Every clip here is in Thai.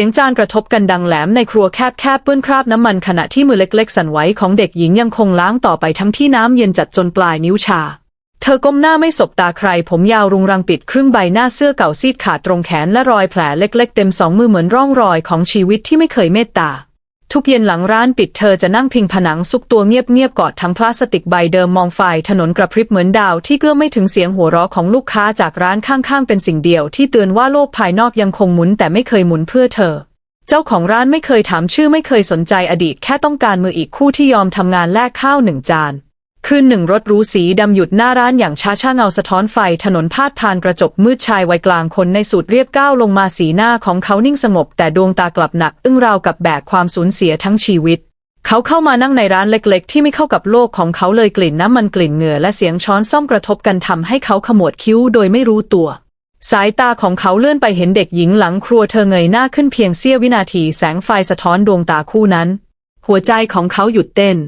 สียงจานกระทบกันดังแหลมในครัวแคบๆเปื้อนคราบน้ำมันขณะที่มือเล็กๆสั่นไหวของเด็กหญิงยังคงล้างต่อไปทั้งที่น้ำเย็นจัดจนปลายนิ้วชา เธอก้มหน้าไม่สบตาใคร ผมยาวรุงรังปิดครึ่งใบหน้าเสื้อเก่าซีดขาดตรงแขนและรอยแผลเล็กๆ เต็มสองมือเหมือนร่องรอยของชีวิตที่ไม่เคยเมตตา ทุกเย็นหลังร้านปิดเธอจะนั่งพิงผนังซุกตัวเงียบๆกอดทั้งพลาสติกใบเดิมมองฝ่ายถนนกระพริบเหมือนดาวที่เกื้อไม่ถึงเสียงหัวเราะของลูกค้าจากร้านข้างๆเป็นสิ่งเดียวที่เตือนว่าโลกภายนอกยังคงหมุนแต่ไม่เคยหมุนเพื่อเธอ เจ้าของร้านไม่เคยถามชื่อไม่เคยสนใจอดีตแค่ต้องการมืออีกคู่ที่ยอมทำงานแลกข้าวหนึ่งจาน คืนหนึ่งรถรูสีดำหยุดหน้าร้านอย่างช้าช้าเงาสะท้อนไฟถนนพาดผ่านกระจกมืดชายวัยกลางคนในสูตรเรียบก้าวลงมาสีหน้าของเขานิ่งสงบแต่ดวงตากลับหนัก อึ้งราวกับแบกความสูญเสียทั้งชีวิต เขาเข้ามานั่งในร้านเล็กๆ ที่ไม่เข้ากับโลกของเขาเลยกลิ่นน้ำมันกลิ่นเหงื่อและเสียงช้อนซ่อมกระทบกันทำให้เขาขมวดคิ้วโดยไม่รู้ตัว สายตาของเขาเลื่อนไปเห็นเด็กหญิงหลังครัวเธอเงยหน้าขึ้นเพียงเสี้ยววินาทีแสงไฟสะท้อนดวงตาคู่นั้น หัวใจของเขาหยุดเต้น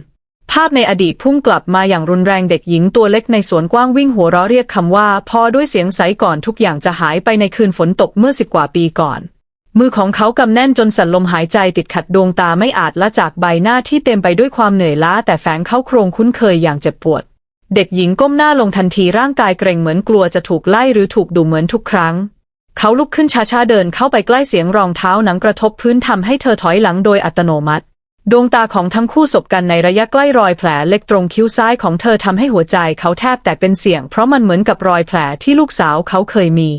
ภาพในอดีตพุ่งกลับมาอย่างรุนแรงเด็กหญิงตัวเล็กในสวนกว้างวิ่งหัวเราะเรียกคำว่าพอด้วยเสียงใสก่อนทุกอย่างจะหายไปในคืนฝนตกเมื่อสิบกว่าปีก่อน มือของเขากำแน่นจนสั่นลมหายใจติดขัดดวงตาไม่อาจละจากใบหน้าที่เต็มไปด้วยความเหนื่อยล้าแต่แฝงเข้าโครงคุ้นเคยอย่างเจ็บปวด เด็กหญิงก้มหน้าลงทันทีร่างกายเกรงเหมือนกลัวจะถูกไล่หรือถูกดูเหมือนทุกครั้ง เขาลุกขึ้นช้าๆเดินเข้าไปใกล้เสียงรองเท้าหนังกระทบพื้นทำให้เธอถอยหลังโดยอัตโนมัติ ดวงตาของทั้งคู่สบกันในระยะใกล้รอยแผลเล็กตรงคิ้วซ้ายของเธอทำให้หัวใจเขาแทบแตกเป็นเสียง เพราะมันเหมือนกับรอยแผลที่ลูกสาวเขาเคยมี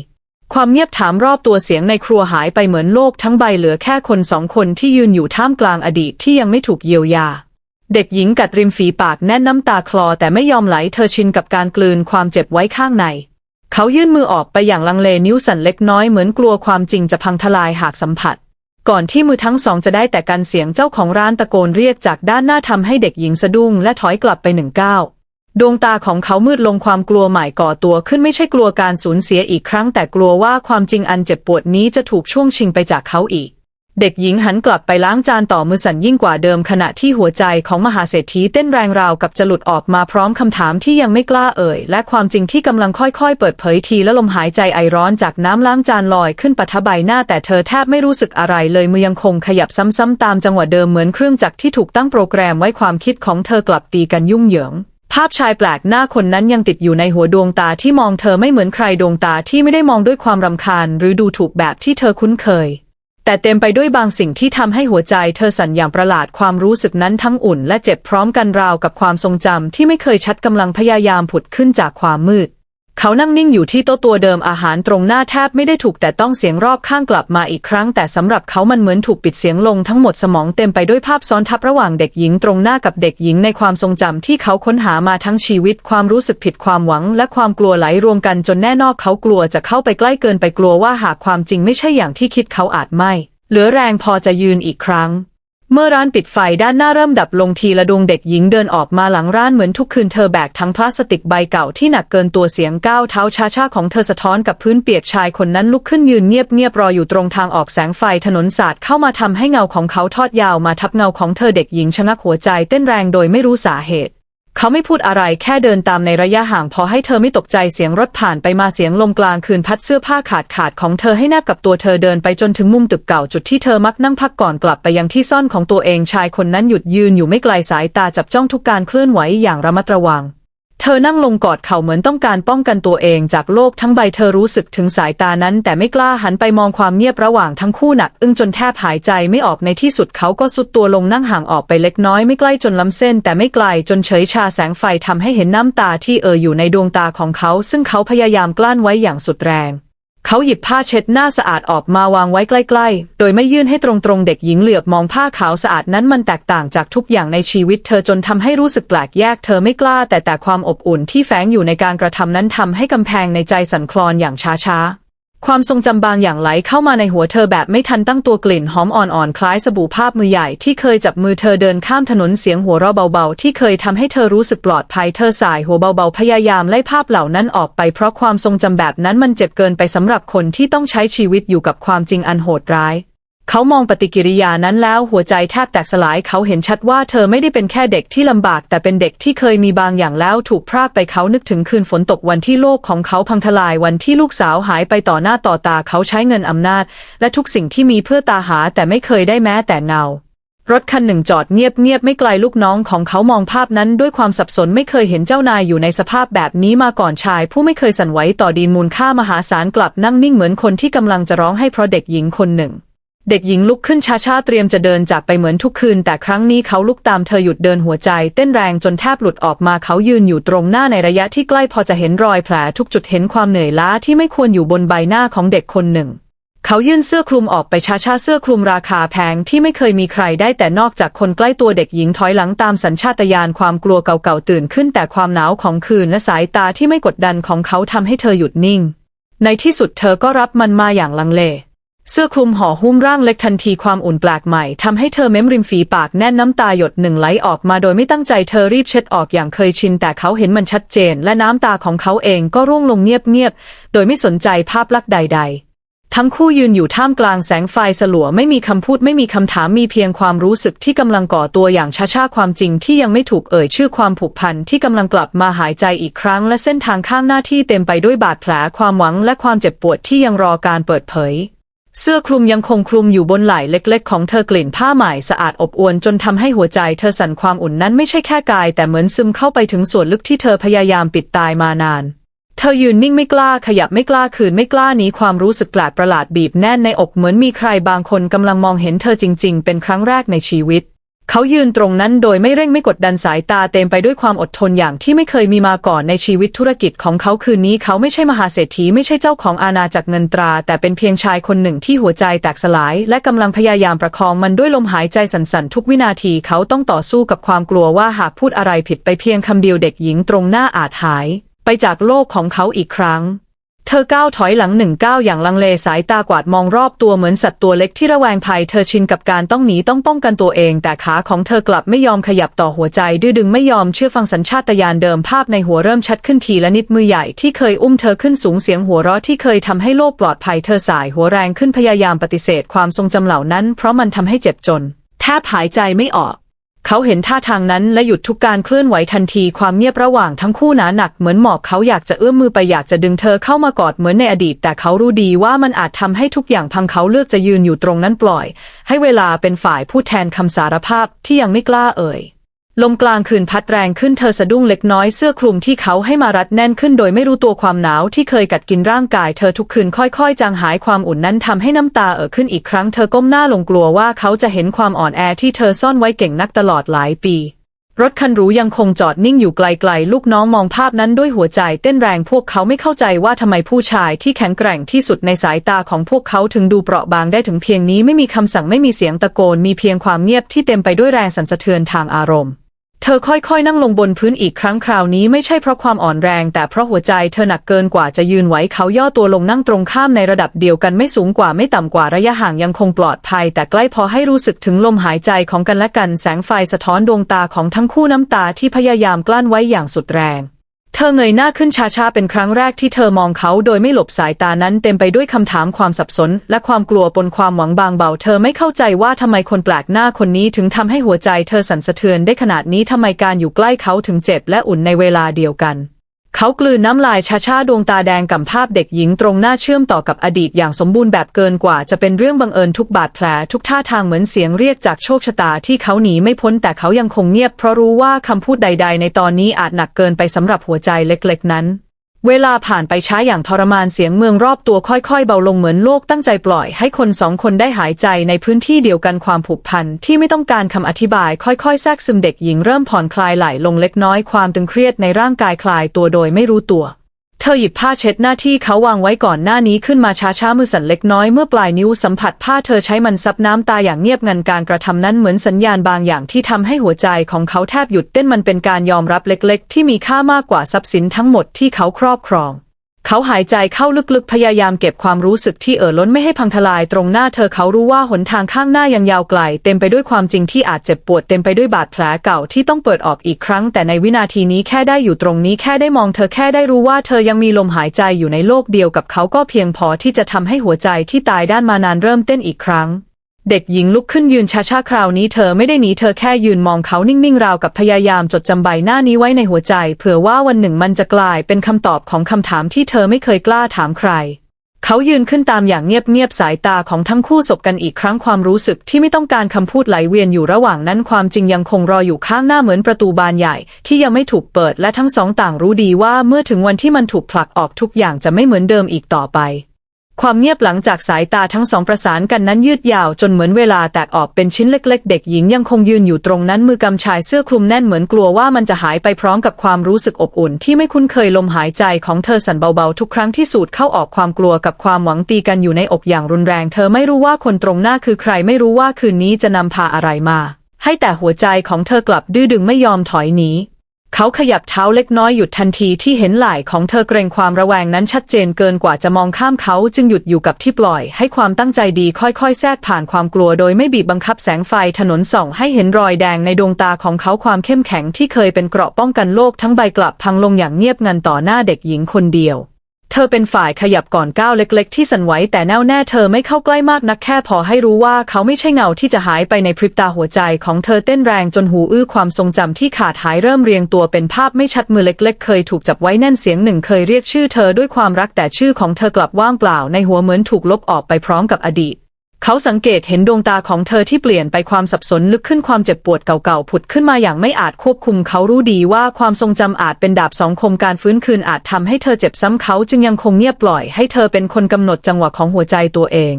ความเงียบถามรอบตัวเสียงในครัวหายไปเหมือนโลกทั้งใบเหลือแค่คนสองคนที่ยืนอยู่ท่ามกลางอดีตที่ยังไม่ถูกเยียวยา เด็กหญิงกัดริมฝีปากแน่นน้ำตาคลอแต่ไม่ยอมไหลเธอชินกับการกลืนความเจ็บไว้ข้างในเขายื่นมือออกไปอย่างลังเลนิ้วสั่นเล็กน้อยเหมือนกลัวความจริงจะพังทลายหากสัมผัส ก่อนที่มือทั้งสองจะได้แต่กันเสียงเจ้าของร้านตะโกนเรียกจากด้านหน้าทำให้เด็กหญิงสะดุ้งและถอยกลับไปหนึ่งก้าวดวงตาของเขามืดลงความกลัวใหม่ก่อตัวขึ้นไม่ใช่กลัวการสูญเสียอีกครั้งแต่กลัวว่าความจริงอันเจ็บปวดนี้จะถูกช่วงชิงไปจากเขาอีก เด็กหญิงหันกลับไปล้างจานต่อมือสั่นยิ่งกว่าเดิมขณะที่หัวใจของมหาเศรษฐีเต้นแรงราวกับจะหลุดออกมาพร้อมคำถามที่ยังไม่กล้าเอ่ย และความจริงที่กำลังค่อยๆ เปิดเผยทีและลมหายใจไอร้อนจากน้ำล้างจานลอยขึ้นปะทะใบหน้าแต่เธอแทบไม่รู้สึกอะไรเลยมือยังคงขยับซ้ำๆตามจังหวะเดิมเหมือนเครื่องจักรที่ถูกตั้งโปรแกรมไว้ความคิดของเธอกลับตีกันยุ่งเหยิงภาพชายแปลกหน้าคนนั้นยังติดอยู่ในหัวดวงตาที่มองเธอไม่เหมือนใครดวงตาที่ไม่ได้มองด้วยความรำคาญ หรือดูถูกแบบที่เธอคุ้นเคย แต่เต็มไปด้วยบางสิ่งที่ทำให้หัวใจเธอสั่นอย่างประหลาดความรู้สึกนั้นทั้งอุ่นและเจ็บพร้อมกันราวกับความทรงจำที่ไม่เคยชัดกำลังพยายามผุดขึ้นจากความมืด เขานั่งนิ่งอยู่ที่โต๊ะตัวเดิมอาหารตรงหน้าแทบไม่ได้ถูกแต่ต้องเสียงรอบข้างกลับมาอีกครั้ง แต่สำหรับเขามันเหมือนถูกปิดเสียงลงทั้งหมดสมองเต็มไปด้วยภาพซ้อนทับระหว่างเด็กหญิงตรงหน้ากับเด็กหญิงในความทรงจำที่เขาค้นหามาทั้งชีวิต ความรู้สึกผิดความหวัง และความกลัวไหลรวมกันจนแน่นอกเขากลัวจะเข้าไปใกล้เกินไปกลัวว่าหากความจริงไม่ใช่อย่างที่คิดเขาอาจไม่เหลือแรงพอจะยืนอีกครั้ง เมื่อร้านปิดไฟด้านหน้าเริ่มดับลงทีละดวงเด็กหญิงเดินออกมาหลังร้านเหมือนทุกคืนเธอแบกทั้งพลาสติกใบเก่าที่หนักเกินตัวเสียงก้าวเท้าช้าๆของเธอสะท้อนกับพื้นเปียกชายคนนั้นลุกขึ้นยืนเงียบๆรออยู่ตรงทางออกแสงไฟถนนสาดเข้ามาทำให้เงาของเขาทอดยาวมาทับเงาของเธอเด็กหญิงชะงักหัวใจเต้นแรงโดยไม่รู้สาเหตุ เขาไม่พูดอะไรแค่เดินตามในระยะห่างพอให้เธอไม่ตกใจเสียงรถผ่านไปมาเสียงลมกลางคืนพัดเสื้อผ้าขาดขาดของเธอให้แนบกับตัวเธอเดินไปจนถึงมุมตึกเก่าจุดที่เธอมักนั่งพักก่อนกลับไปยังที่ซ่อนของตัวเองชายคนนั้นหยุดยืนอยู่ไม่ไกลสายตาจับจ้องทุกการเคลื่อนไหวอย่างระมัดระวัง เธอนั่งลงกอดเข่าเหมือนต้องการป้องกันตัวเองจากโลกทั้งใบเธอรู้สึกถึงสายตานั้น แต่ไม่กล้าหันไปมองความเงียบระหว่างทั้งคู่หนักอึ้งจนแทบหายใจไม่ออกในที่สุดเขาก็สุดตัวลงนั่งห่างออกไปเล็กน้อยไม่ใกล้จนล้ำเส้น แต่ไม่ไกลจนเฉยชาแสงไฟทำให้เห็นน้ำตาที่เอ่ออยู่ในดวงตาของเขา ซึ่งเขาพยายามกลั้นไว้อย่างสุดแรง เขาหยิบผ้าเช็ดหน้าสะอาดออกมาวางไว้ใกล้ๆ โดยไม่ยื่นให้ตรงๆ เด็กหญิงเหลือบมองผ้าขาวสะอาดนั้นมันแตกต่างจากทุกอย่างในชีวิตเธอจนทำให้รู้สึกแปลกแยกเธอไม่กล้าแต่แต่ความอบอุ่นที่แฝงอยู่ในการกระทำนั้นทำให้กำแพงในใจสั่นคลอนอย่างช้าๆ ความทรงจำบางอย่างไหลเข้ามาในหัวเธอแบบไม่ทันตั้งตัวกลิ่นหอมอ่อนๆ คล้ายสบู่ภาพมือใหญ่ที่เคยจับมือเธอเดินข้ามถนนเสียงหัวเราะเบาๆ ที่เคยทำให้เธอรู้สึกปลอดภัยเธอสายหัวเบาๆ พยายามไล่ภาพเหล่านั้นออกไปเพราะความทรงจำแบบนั้นมันเจ็บเกินไปสำหรับคนที่ต้องใช้ชีวิตอยู่กับความจริงอันโหดร้าย เขามองปฏิกิริยานั้นแล้วหัวใจแทบแตกสลายเขาเห็นชัดว่าเธอไม่ได้เป็นแค่เด็กที่ลำบาก แต่เป็นเด็กที่เคยมีบางอย่างแล้วถูกพรากไปเขานึกถึงคืนฝนตกวันที่โลกของเขาพังทลายวันที่ลูกสาวหายไปต่อหน้าต่อตาเขาใช้เงินอำนาจ และทุกสิ่งที่มีเพื่อตาหาแต่ไม่เคยได้แม้แต่เงารถคันหนึ่งจอดเงียบเงียบๆไม่ไกลลูกน้องของเขามองภาพนั้นด้วยความสับสนไม่เคยเห็นเจ้านายอยู่ในสภาพแบบนี้มาก่อนชาย ผู้ไม่เคยสั่นไหวต่อดีนมูลค่ามหาศาลกลับนั่งนิ่งเหมือนคนที่กำลังจะร้องให้เพราะเด็กหญิงคนหนึ่ง เด็กหญิงลุกขึ้นช้าๆเตรียมจะเดินจากไปเหมือนทุกคืน แต่ครั้งนี้เขาลุกตามเธอหยุดเดินหัวใจ เต้นแรงจนแทบหลุดออกมาเขายืนอยู่ตรงหน้าในระยะที่ใกล้พอจะเห็นรอยแผลทุกจุดเห็นความเหนื่อยล้าที่ไม่ควรอยู่บนใบหน้าของเด็กคนหนึ่ง เขายื่นเสื้อคลุมออกไปช้าๆเสื้อคลุมราคาแพงที่ไม่เคยมีใครได้แต่นอกจากคนใกล้ตัวเด็กหญิงถอยหลังตามสัญชาตญาณความกลัวเก่าๆตื่นขึ้น แต่ความหนาวของคืนและสายตาที่ไม่กดดันของเขาทำให้เธอหยุดนิ่ง ในที่สุดเธอก็รับมันมาอย่างลังเล เสื้อคลุมห่อหุ้มร่างเล็กทันทีความอุ่นแปลกใหม่ทำให้เธอเม้มริมฝีปากแน่นน้ำตาหยดหนึ่งไหลออกมาโดยไม่ตั้งใจเธอรีบเช็ดออกอย่างเคยชิน แต่เขาเห็นมันชัดเจน และน้ำตาของเขาเองก็ร่วงลงเงียบๆ โดยไม่สนใจภาพลักษณ์ใด ๆ ทั้งคู่ยืนอยู่ท่ามกลางแสงไฟสลัวไม่มีคำพูดไม่มีคำถามมีเพียงความรู้สึกที่กำลังก่อตัวอย่างช้าๆความจริงที่ยังไม่ถูกเอ่ยชื่อความผูกพันที่กำลังกลับมาหายใจอีกครั้ง และเส้นทางข้างหน้าที่เต็มไปด้วยบาดแผลความหวังและความเจ็บปวดที่ยังรอการเปิดเผย เสื้อคลุมยังคงคลุมอยู่บนไหล่เล็ก ๆ ของเธอกลิ่นผ้าใหม่สะอาดอบอวลจนทำให้หัวใจเธอสั่นความอุ่นนั้นไม่ใช่แค่กาย แต่เหมือนซึมเข้าไปถึงส่วนลึกที่เธอพยายามปิดตายมานาน เธอยืนนิ่งไม่กล้าขยับไม่กล้าคืนไม่กล้าหนีความรู้สึกแปลกประหลาดบีบแน่นในอกเหมือนมีใครบางคนกำลังมองเห็นเธอจริง ๆ เป็นครั้งแรกในชีวิต เขายืนตรงนั้นโดยไม่เร่งไม่กดดันสายตาเต็มไปด้วยความอดทนอย่างที่ไม่เคยมีมาก่อนในชีวิตธุรกิจของเขาคืนนี้เขาไม่ใช่มหาเศรษฐีไม่ใช่เจ้าของอาณาจักรเงินตรา แต่เป็นเพียงชายคนหนึ่งที่หัวใจแตกสลาย และกำลังพยายามประคองมันด้วยลมหายใจสั่นๆ ทุกวินาทีเขาต้องต่อสู้กับความกลัวว่าหากพูดอะไรผิดไปเพียงคำเดียวเด็กหญิงตรงหน้าอาจหาย ไปจากโลกของเขาอีกครั้ง เธอก้าวถอยหลังหนึ่งก้าวอย่างลังเลสายตากวาดมองรอบตัวเหมือนสัตว์ตัวเล็กที่ระแวงภัยเธอชินกับการต้องหนีต้องป้องกันตัวเอง แต่ขาของเธอกลับไม่ยอมขยับต่อหัวใจ ดื้อดึงไม่ยอมเชื่อฟังสัญชาตญาณเดิมภาพในหัวเริ่มชัดขึ้นทีละนิดมือใหญ่ที่เคยอุ้มเธอขึ้นสูงเสียงหัวเราะที่เคยทำให้โลกปลอดภัยเธอสายหัวแรงขึ้นพยายามปฏิเสธความทรงจำเหล่านั้น เพราะมันทำให้เจ็บจนแทบหายใจไม่ออก เขาเห็นท่าทางนั้นและหยุดทุกการเคลื่อนไหวทันทีความเงียบระหว่างทั้งคู่หนาหนักเหมือนหมอกเขาอยากจะเอื้อมมือไปอยากจะดึงเธอเข้ามากอดเหมือนในอดีต แต่เขารู้ดีว่ามันอาจทำให้ทุกอย่างพังเขาเลือกจะยืนอยู่ตรงนั้นปล่อย ให้เวลาเป็นฝ่ายพูดแทนคำสารภาพที่ยังไม่กล้าเอ่ย ลมกลางคืนพัดแรงขึ้นเธอสะดุ้งเล็กน้อยเสื้อคลุมที่เขาให้มารัดแน่นขึ้นโดยไม่รู้ตัวความหนาวที่เคยกัดกินร่างกายเธอทุกคืนค่อยๆ จางหายความอุ่นนั้นทำให้น้ำตาเอ่อขึ้นอีกครั้งเธอก้มหน้าลงกลัวว่าเขาจะเห็นความอ่อนแอที่เธอซ่อนไว้เก่งนักตลอดหลายปี รถคันหรูยังคงจอดนิ่งอยู่ไกลๆ ลูกน้องมองภาพนั้นด้วยหัวใจเต้นแรงพวกเขาไม่เข้าใจว่าทำไมผู้ชายที่แข็งแกร่งที่สุดในสายตาของพวกเขาถึงดูเปราะบางได้ถึงเพียงนี้ไม่มีคำสั่งไม่มีเสียงตะโกนมีเพียงความเงียบที่เต็มไปด้วยแรงสั่นสะเทือนทางอารมณ์ เธอค่อยๆ นั่งลงบนพื้นอีกครั้งคราวนี้ไม่ใช่เพราะความอ่อนแรง แต่เพราะหัวใจเธอหนักเกินกว่าจะยืนไหวเขาย่อตัวลงนั่งตรงข้ามในระดับเดียวกันไม่สูงกว่าไม่ต่ำกว่าระยะห่างยังคงปลอดภัย แต่ใกล้พอให้รู้สึกถึงลมหายใจของกันและกันแสงไฟสะท้อนดวงตาของทั้งคู่น้ำตาที่พยายามกลั้นไว้อย่างสุดแรง เธอเงยหน้าขึ้นช้าๆเป็นครั้งแรกที่เธอมองเขาโดยไม่หลบสายตานั้นเต็มไปด้วยคำถามความสับสน และความกลัวปนความหวังบางเบา เธอไม่เข้าใจว่าทำไมคนแปลกหน้าคนนี้ถึงทำให้หัวใจเธอสั่นสะเทือนได้ขนาดนี้ทำไมการอยู่ใกล้เขาถึงเจ็บและอุ่นในเวลาเดียวกัน เขากลืนน้ำลายช้าๆดวงตาแดงกับภาพเด็กหญิงตรงหน้าเชื่อมต่อกับอดีตอย่างสมบูรณ์แบบเกินกว่าจะเป็นเรื่องบังเอิญทุกบาดแผลทุกท่าทางเหมือนเสียงเรียกจากโชคชะตาที่เขาหนีไม่พ้นแต่เขายังคงเงียบเพราะรู้ว่าคำพูดใด ๆ ในตอนนี้อาจหนักเกินไปสำหรับหัวใจเล็กๆ นั้น เวลาผ่านไปช้าอย่างทรมานเสียงเมืองรอบตัวค่อยๆ เบาลงเหมือนโลกตั้งใจปล่อยให้คนสองคนได้หายใจในพื้นที่เดียวกันความผูกพันที่ไม่ต้องการคำอธิบาย ค่อยๆ แทรกซึมเด็กหญิงเริ่มผ่อนคลายไหลลงเล็กน้อยความตึงเครียดในร่างกายคลายตัวโดยไม่รู้ตัว เธอหยิบผ้าเช็ดหน้าที่เขาวางไว้ก่อนหน้านี้ขึ้นมาช้าๆมือสั่นเล็กน้อยเมื่อปลายนิ้วสัมผัสผ้าเธอใช้มันซับน้ำตาอย่างเงียบงันการกระทำนั้นเหมือนสัญญาณบางอย่างที่ทำให้หัวใจของเขาแทบหยุดเต้นมันเป็นการยอมรับเล็กๆ ที่มีค่ามากกว่าทรัพย์สินทั้งหมดที่เขาครอบครอง เขาหายใจเข้าลึกๆ พยายามเก็บความรู้สึกที่เอ่อล้นไม่ให้พังทลายตรงหน้าเธอเขารู้ว่าหนทางข้างหน้ายังยาวไกล เต็มไปด้วยความจริงที่อาจเจ็บปวดเต็มไปด้วยบาดแผลเก่าที่ต้องเปิดออกอีกครั้ง แต่ในวินาทีนี้แค่ได้อยู่ตรงนี้แค่ได้มองเธอแค่ได้รู้ว่าเธอยังมีลมหายใจอยู่ในโลกเดียวกับเขาก็เพียงพอที่จะทำให้หัวใจที่ตายด้านมานานเริ่มเต้นอีกครั้ง เด็กหญิงลุกขึ้นยืนช้าๆคราวนี้เธอไม่ได้หนีเธอแค่ยืนมองเขานิ่งๆราวกับพยายามจดจำใบหน้านี้ไว้ในหัวใจ เผื่อว่าวันหนึ่งมันจะกลายเป็นคำตอบของคำถามที่เธอไม่เคยกล้าถามใคร เขายืนขึ้นตามอย่างเงียบๆสายตาของทั้งคู่สบกันอีกครั้งความรู้สึกที่ไม่ต้องการคำพูดไหลเวียนอยู่ระหว่างนั้นความจริงยังคงรออยู่ข้างหน้าเหมือนประตูบานใหญ่ ที่ยังไม่ถูกเปิดและทั้งสองต่างรู้ดีว่าเมื่อถึงวันที่มันถูกผลักออกทุกอย่างจะไม่เหมือนเดิมอีกต่อไป ความเงียบหลังจากสายตาทั้งสองประสานกันนั้นยืดยาวจนเหมือนเวลาแตกออกเป็นชิ้นเล็ก ๆ เด็กหญิงยังคงยืนอยู่ตรงนั้นมือกำชายเสื้อคลุมแน่นเหมือนกลัวว่ามันจะหายไปพร้อมกับความรู้สึกอบอุ่น ที่ไม่คุ้นเคยลมหายใจของเธอสั่นเบา ๆ ทุกครั้งที่สูดเข้าออกความกลัวกับความหวังตีกันอยู่ในอกอย่างรุนแรง เธอไม่รู้ว่าคนตรงหน้าคือใครไม่รู้ว่าคืนนี้จะนำพาอะไรมา ให้แต่หัวใจของเธอกลับดื้อดึงไม่ยอมถอยหนี เขาขยับเท้าเล็กน้อยหยุดทันทีที่เห็นไหล่ของเธอเกรงความระแวงนั้นชัดเจนเกินกว่าจะมองข้ามเขาจึงหยุดอยู่กับที่ปล่อยให้ความตั้งใจดีค่อยๆ แทรกผ่านความกลัวโดยไม่บีบบังคับแสงไฟถนนส่องให้เห็นรอยแดงในดวงตาของเขาความเข้มแข็งที่เคยเป็นเกราะป้องกันโลกทั้งใบกลับพังลงอย่างเงียบงันต่อหน้าเด็กหญิงคนเดียว เธอเป็นฝ่ายขยับก่อนก้าวเล็กๆ ที่สั่นไหวแต่แน่วแน่เธอไม่เข้าใกล้มากนักแค่พอให้รู้ว่าเขาไม่ใช่เงาที่จะหายไปในพริบตาหัวใจของเธอเต้นแรงจนหูอื้อความทรงจำที่ขาดหายเริ่มเรียงตัวเป็นภาพไม่ชัดมือเล็ก ๆ เคยถูกจับไว้แน่นเสียงหนึ่งเคยเรียกชื่อเธอด้วยความรักแต่ชื่อของเธอกลับว่างเปล่าในหัวเหมือนถูกลบออกไปพร้อมกับอดีต เขาสังเกตเห็นดวงตาของเธอที่เปลี่ยนไปความสับสนลึกขึ้นความเจ็บปวดเก่าๆผุดขึ้นมาอย่างไม่อาจควบคุมเขารู้ดีว่าความทรงจำอาจเป็นดาบสองคมการฟื้นคืนอาจทำให้เธอเจ็บซ้ำเขาจึงยังคงเงียบปล่อยให้เธอเป็นคนกำหนดจังหวะของหัวใจตัวเอง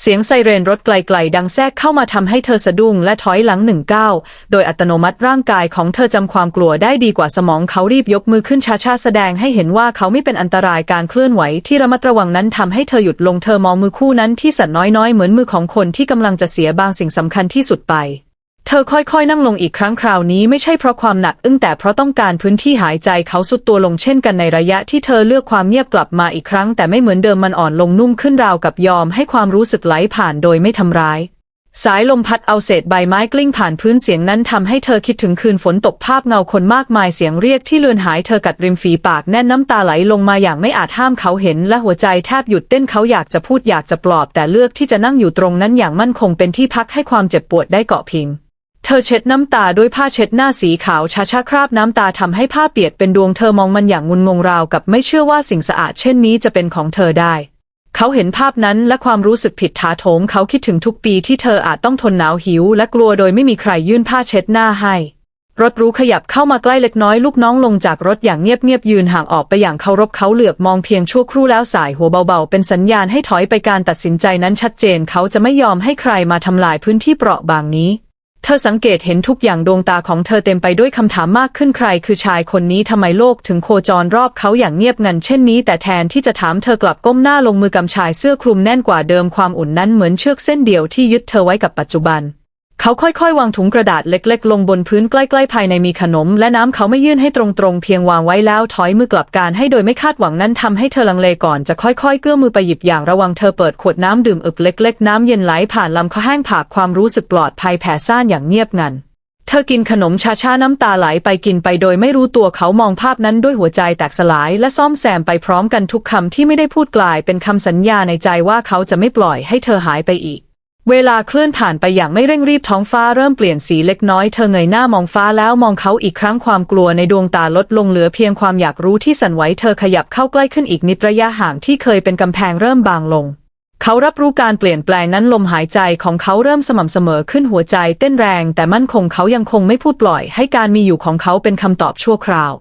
เสียงไซเรนรถไกลๆ ดังแทรกเข้ามาทำให้เธอสะดุ้งและถอยหลังหนึ่งก้าว โดยอัตโนมัติร่างกายของเธอจำความกลัวได้ดีกว่าสมองเขารีบยกมือขึ้นช้าๆ แสดงให้เห็นว่าเขาไม่เป็นอันตรายการเคลื่อนไหวที่ระมัดระวังนั้นทำให้เธอหยุดลงเธอมองมือคู่นั้นที่สั่นน้อยๆ เหมือนมือของคนที่กำลังจะเสียบางสิ่งสำคัญที่สุดไป เธอค่อยๆ นั่งลงอีกครั้งคราวนี้ไม่ใช่เพราะความหนักอึ้งแต่เพราะต้องการพื้นที่หายใจเขาสุดตัวลงเช่นกันในระยะที่เธอเลือกความเงียบกลับมาอีกครั้ง แต่ไม่เหมือนเดิมมันอ่อนลงนุ่มขึ้นราวกับยอมให้ความรู้สึกไหลผ่านโดยไม่ทำร้าย สายลมพัดเอาเศษใบไม้กลิ้งผ่านพื้นเสียงนั้นทำให้เธอคิดถึงคืนฝนตกภาพเงาคนมากมายเสียงเรียกที่เลือนหายเธอกัดริมฝีปากแน่นน้ำตาไหลลงมาอย่างไม่อาจห้ามเขาเห็น และหัวใจแทบหยุดเต้นเขาอยากจะพูดอยากจะปลอบ แต่เลือกที่จะนั่งอยู่ตรงนั้นอย่างมั่นคงเป็นที่พักให้ความเจ็บปวดได้เกาะพิง เธอเช็ดน้ำตาด้วยผ้าเช็ดหน้าสีขาวช้าคราบน้ำตาทำให้ผ้าเปียกเป็นดวงเธอมองมันอย่างงุนงงราวกับไม่เชื่อว่าสิ่งสะอาดเช่นนี้จะเป็นของเธอได้ เขาเห็นภาพนั้นและความรู้สึกผิดถาโถมเขาคิดถึงทุกปีที่เธออาจต้องทนหนาวหิว และกลัวโดยไม่มีใครยื่นผ้าเช็ดหน้าให้ รถรู้ขยับเข้ามาใกล้เล็กน้อยลูกน้องลงจากรถอย่างเงียบๆยืนห่างออกไปอย่างเคารพเขาเหลือบมองเพียงชั่วครู่แล้วสายหัวเบาๆ เป็นสัญญาณให้ถอยไปการตัดสินใจนั้นชัดเจนเขาจะไม่ยอมให้ใครมาทำลายพื้นที่เปราะบางนี้ เธอสังเกตเห็นทุกอย่างดวงตาของเธอเต็มไปด้วยคำถามมากขึ้นใครคือชายคนนี้ทำไมโลกถึงโคจรรอบเขาอย่างเงียบงันเช่นนี้ แต่แทนที่จะถามเธอกลับก้มหน้าลงมือกำชายเสื้อคลุมแน่นกว่าเดิมความอุ่นนั้นเหมือนเชือกเส้นเดียวที่ยึดเธอไว้กับปัจจุบัน เขาค่อยๆ วางถุงกระดาษเล็กๆ ลงบนพื้นใกล้ๆ ภายในมีขนม และน้ำเขาไม่ยื่นให้ตรงๆ เพียงวางไว้แล้วถอยมือกลับการให้โดยไม่คาดหวังนั้นทำให้เธอลังเลก่อนจะค่อยๆ เกื้อมือไปหยิบอย่างระวังเธอเปิดขวดน้ำดื่มอึกเล็กๆ น้ำเย็นไหลผ่านลำคอแห้งผากความรู้สึกปลอดภัยแผ่ซ่านอย่างเงียบงัน เธอกินขนมชาชาน้ำตาไหลไปกินไปโดยไม่รู้ตัวเขามองภาพนั้นด้วยหัวใจแตกสลาย และซ่อมแซมไปพร้อมกันทุกคำที่ไม่ได้พูดกลายเป็นคำสัญญาในใจว่าเขาจะไม่ปล่อยให้เธอหายไปอีก เวลาเคลื่อนผ่านไปอย่างไม่เร่งรีบท้องฟ้าเริ่มเปลี่ยนสีเล็กน้อยเธอเงยหน้ามองฟ้าแล้วมองเขาอีกครั้งความกลัวในดวงตาลดลงเหลือเพียงความอยากรู้ที่สั่นไหวเธอขยับเข้าใกล้ขึ้นอีกนิดระยะห่างที่เคยเป็นกำแพงเริ่มบางลง เขารับรู้การเปลี่ยนแปลงนั้นลมหายใจของเขาเริ่มสม่ำเสมอขึ้นหัวใจเต้นแรง แต่มั่นคงเขายังคงไม่พูดปล่อย ให้การมีอยู่ของเขาเป็นคำตอบชั่วคราว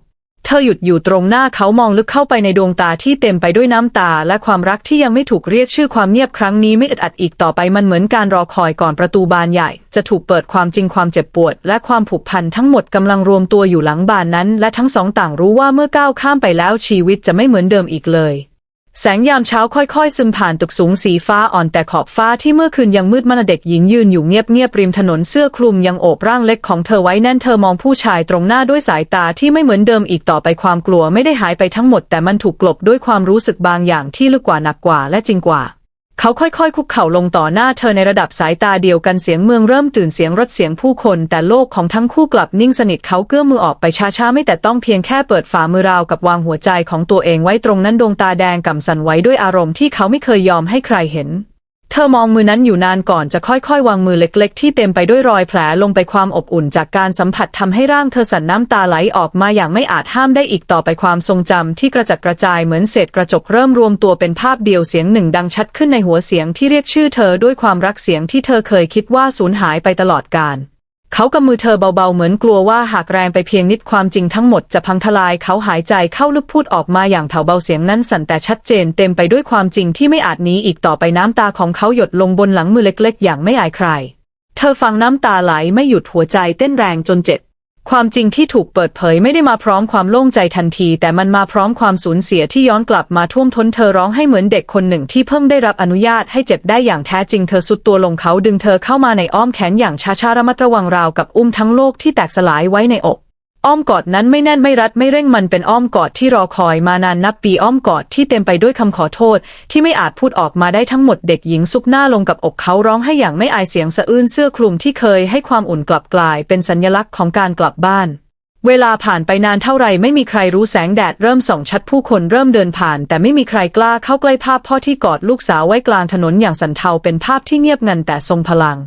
เธอหยุดอยู่ตรงหน้าเขามองลึกเข้าไปในดวงตาที่เต็มไปด้วยน้ำตา และความรักที่ยังไม่ถูกเรียกชื่อความเงียบครั้งนี้ไม่อึดอัดอีกต่อไปมันเหมือนการรอคอยก่อนประตูบานใหญ่ จะถูกเปิดความจริงความเจ็บปวด และความผูกพันทั้งหมดกำลังรวมตัวอยู่หลังบานนั้น และทั้งสองต่างรู้ว่าเมื่อก้าวข้ามไปแล้วชีวิตจะไม่เหมือนเดิมอีกเลย แสงยามเช้าค่อยๆ ซึมผ่านตึกสูงสีฟ้าอ่อนแต่ขอบฟ้าที่เมื่อคืนยังมืดมันเด็กหญิงยืนอยู่เงียบๆริมถนนเสื้อคลุมยังโอบร่างเล็กของเธอไว้แน่นเธอมองผู้ชายตรงหน้าด้วยสายตาที่ไม่เหมือนเดิมอีกต่อไปความกลัวไม่ได้หายไปทั้งหมดแต่มันถูกกลบด้วยความรู้สึกบางอย่างที่ลึกกว่าหนักกว่าและจริงกว่า เขาค่อยๆ คุกเข่าลงต่อหน้าเธอในระดับสายตาเดียวกันเสียงเมืองเริ่มตื่นเสียงรถเสียงผู้คน แต่โลกของทั้งคู่กลับนิ่งสนิทเขาเกื้อมือออกไปช้าๆ ไม่แต่ต้องเพียงแค่เปิดฝ่ามือราวกับวางหัวใจของตัวเองไว้ตรงนั้นดวงตาแดงก่ำสั่นไหวด้วยอารมณ์ที่เขาไม่เคยยอมให้ใครเห็น เธอมองมือนั้นอยู่นานก่อนจะค่อยๆ วางมือเล็กๆ ที่เต็มไปด้วยรอยแผลลงไปความอบอุ่นจากการสัมผัสทำให้ร่างเธอสั่นน้ำตาไหลออกมาอย่างไม่อาจห้ามได้อีกต่อไปความทรงจำที่กระจัดกระจายเหมือนเศษกระจกเริ่มรวมตัวเป็นภาพเดียวเสียงหนึ่งดังชัดขึ้นในหัวเสียงที่เรียกชื่อเธอด้วยความรักเสียงที่เธอเคยคิดว่าสูญหายไปตลอดกาล เขากำมือเธอเบาๆ เหมือนกลัวว่าหากแรงไปเพียงนิดความจริงทั้งหมดจะพังทลายเขาหายใจเข้าลึกพูดออกมาอย่างแผ่วเบาเสียงนั้นสั่นแต่ชัดเจนเต็มไปด้วยความจริงที่ไม่อาจหนีอีกต่อไปน้ำตาของเขาหยดลงบนหลังมือเล็กๆ อย่างไม่อายใคร เธอฟังน้ำตาไหลไม่หยุดหัวใจเต้นแรงจนเจ็บ ความจริงที่ถูกเปิดเผยไม่ได้มาพร้อมความโล่งใจทันที แต่มันมาพร้อมความสูญเสียที่ย้อนกลับมาท่วมท้นเธอร้องให้เหมือนเด็กคนหนึ่งที่เพิ่งได้รับอนุญาตให้เจ็บได้อย่างแท้จริงเธอสุดตัวลงเขาดึงเธอเข้ามาในอ้อมแขนอย่างช้าๆระมัดระวังราวกับอุ้มทั้งโลกที่แตกสลายไว้ในอก อ้อมกอดนั้นไม่แน่นไม่รัดไม่เร่งมันเป็นอ้อมกอดที่รอคอยมานานนับปีอ้อมกอดที่เต็มไปด้วยคำขอโทษ ที่ไม่อาจพูดออกมาได้ทั้งหมดเด็กหญิงซุกหน้าลงกับอกเขาร้องให้อย่างไม่อายเสียงสะอื้นเสื้อคลุมที่เคยให้ความอุ่นกลับกลาย เป็นสัญลักษณ์ของการกลับบ้านเวลาผ่านไปนานเท่าไรไม่มีใครรู้แสงแดดเริ่มส่องชัดผู้คนเริ่มเดินผ่าน แต่ไม่มีใครกล้าเข้าใกล้ภาพพ่อที่กอดลูกสาวไว้กลางถนนอย่างสันเทาเป็นภาพที่เงียบงันแต่ทรงพลัง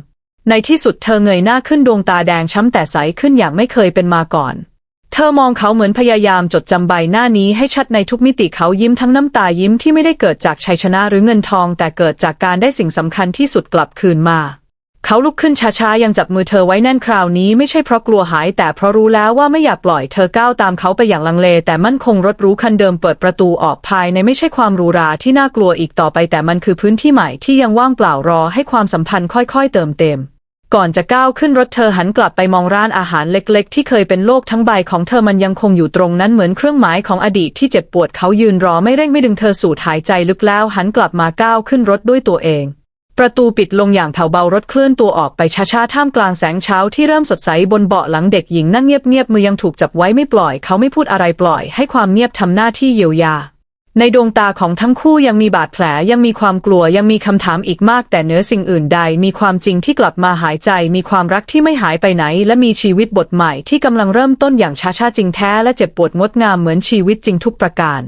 ในที่สุดเธอเงยหน้าขึ้นดวงตาแดงช้ำแต่ใสขึ้นอย่างไม่เคยเป็นมาก่อน เธอมองเขาเหมือนพยายามจดจำใบหน้านี้ให้ชัดในทุกมิติเขายิ้มทั้งน้ำตายิ้มที่ไม่ได้เกิดจากชัยชนะหรือเงินทอง แต่เกิดจากการได้สิ่งสำคัญที่สุดกลับคืนมา เขาลุกขึ้นช้าๆ ยังจับมือเธอไว้แน่นคราวนี้ไม่ใช่เพราะกลัวหาย แต่เพราะรู้แล้วว่าไม่อยากปล่อยเธอก้าวตามเขาไปอย่างลังเล แต่มั่นคงรถรู้คันเดิมเปิดประตูออกภายในไม่ใช่ความรูราที่น่ากลัวอีกต่อไป แต่มันคือพื้นที่ใหม่ที่ยังว่างเปล่ารอให้ความสัมพันธ์ค่อย ๆ เติมเต็ม ก่อนจะก้าวขึ้นรถเธอหันกลับไปมองร้านอาหารเล็กๆ ที่เคยเป็นโลกทั้งใบของเธอมันยังคงอยู่ตรงนั้นเหมือนเครื่องหมายของอดีตที่เจ็บปวดเขายืนรอไม่เร่งไม่ดึงเธอสูดหายใจลึกแล้วหันกลับมาก้าวขึ้นรถด้วยตัวเอง ประตูปิดลงอย่างแผ่วเบารถเคลื่อนตัวออกไปช้าๆท่ามกลางแสงเช้าที่เริ่มสดใสบนเบาะหลังเด็กหญิงนั่งเงียบๆมือยังถูกจับไว้ไม่ปล่อย เขาไม่พูดอะไรปล่อย ให้ความเงียบทำหน้าที่เยียวยา ในดวงตาของทั้งคู่ยังมีบาดแผลยังมีความกลัวยังมีคำถามอีกมาก แต่เหนือสิ่งอื่นใด มีความจริงที่กลับมาหายใจ มีความรักที่ไม่หายไปไหน และมีชีวิตบทใหม่ที่กำลังเริ่มต้นอย่างช้าๆจริงแท้และเจ็บปวดงดงามเหมือนชีวิตจริงทุกประการ